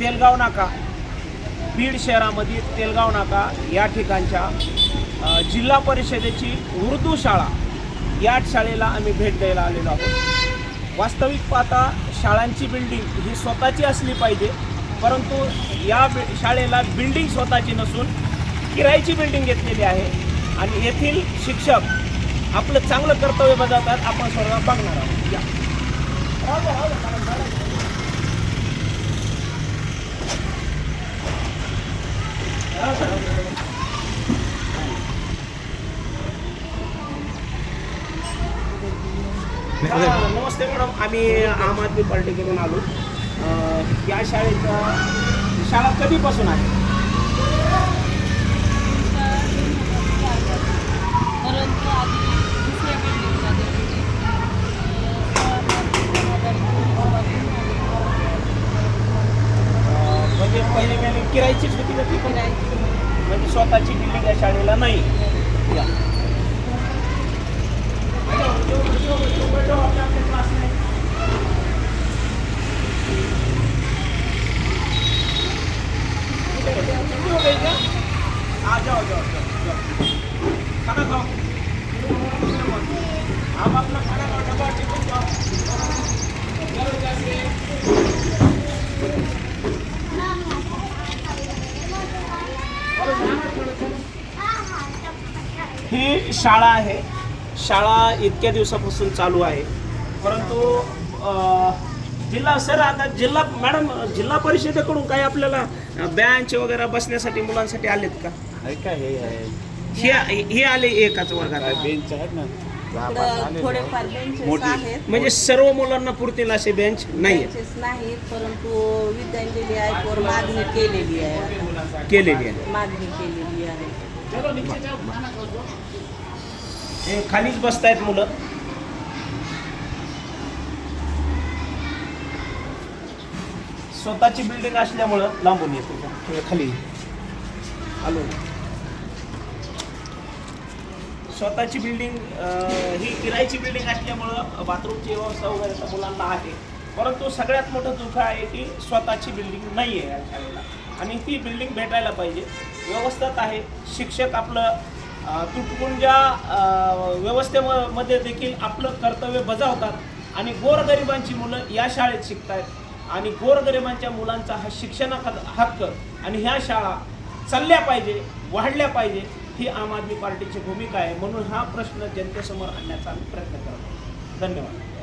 तेलगाव नाका. बीड शहरामध्ये तेलगाव नाका या ठिकाणच्या जिल्हा परिषदेची उर्दू शाळा या शाळेला आम्ही भेट द्यायला आलेलो आहोत. वास्तविक पाहता शाळांची बिल्डिंग ही स्वतःची असली पाहिजे परंतु या बि शाळेला बिल्डिंग स्वतःची नसून किरायची बिल्डिंग घेतलेली आहे आणि येथील शिक्षक आपलं चांगलं कर्तव्य बजावतात आपण सर्व बघणार आहोत या राहू द्या, राहू द्या, मॅडम, मॅडम. हा, नमस्ते मॅडम. आम्ही आम आदमी पार्टीकडून आलो. या शाळेचा शाळा कधीपासून आहे? म्हणजे पहिली बिल्डिंग किरायचीच होती का ती पण? म्हणजे स्वतःची बिल्डिंग या शाळेला नाही. या. जाओ जाओ जाओ। खाना खाओ आप अपना खाना खाओ डब्बा टिफिन खाओ चलो जैसे ही शाळा आहे. शाळा इतक्या दिवसापासून चालू आहे. परंतु जिल्हा सर आता जिल्हा मॅडम जिल्हा परिषदेकडून काही आपल्याला बेंच वगैरे बसण्यासाठी मुलांसाठी आलेत का? हे आहे हे? हे आले एकाच वर्गात. बेंच आहेत ना? थोडेफार. बेंचेस. आहेत. म्हणजे सर्व मुलांना पुरतील असे बेंच नाही नाहीत परंतु विद्यांजली मागणी केलेली आहे. केलेली आहे. मागणी केलेली आहे. हे खालीच बसतायत मुलं. स्वतःची बिल्डिंग असल्यामुळं लांबून येतो. खाली. आलो. स्वतःची बिल्डिंग ही किरायची बिल्डिंग असल्यामुळं बाथरूमची व्यवस्था वगैरे तर मुलांना आहे. परंतु सगळ्यात मोठं दुःख आहे की स्वतःची बिल्डिंग नाही आहे या शाळेला. आणि ती बिल्डिंग भेटायला पाहिजे. व्यवस्थेत आहे. शिक्षक आपलं तुटपुंजा व्यवस्थेमध्ये देखील आपलं कर्तव्य बजावतात आणि गोरगरिबांची मुलं या शाळेत शिकत आहेत आणि गोरगरिबांच्या मुलांचा हा शिक्षणा हक्क आणि ह्या शाळा चालल्या पाहिजे वाढल्या पाहिजे ही आम आदमी पार्टीची भूमिका आहे. म्हणून हा प्रश्न जनतेसमोर आणण्याचा आम्ही प्रयत्न करतो. धन्यवाद.